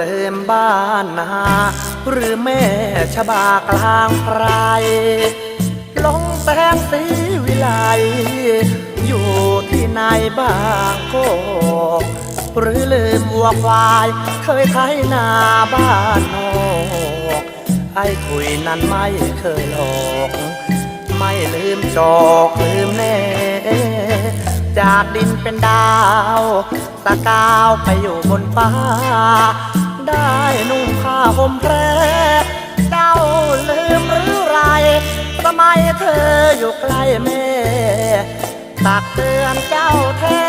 ลืมบ้านนาหรือแม่ชบากลางไพรลงแสงสีวิไลอยู่ที่ไหนบ้างโกหรือลืมวัวควาย เคยไถนาบ้านนอกไอ้ถุยนั้นไม่เคยหลอก ไม่ลืมจอกลืมแน่ จากดินเป็นดาวตะกาวไปอยู่บนฟ้า ได้นุ่งผ้าห่มแพรเจ้าลืมหรือไร สมัยเธออยู่ใกล้แม่ ตักเตือนเจ้าแท้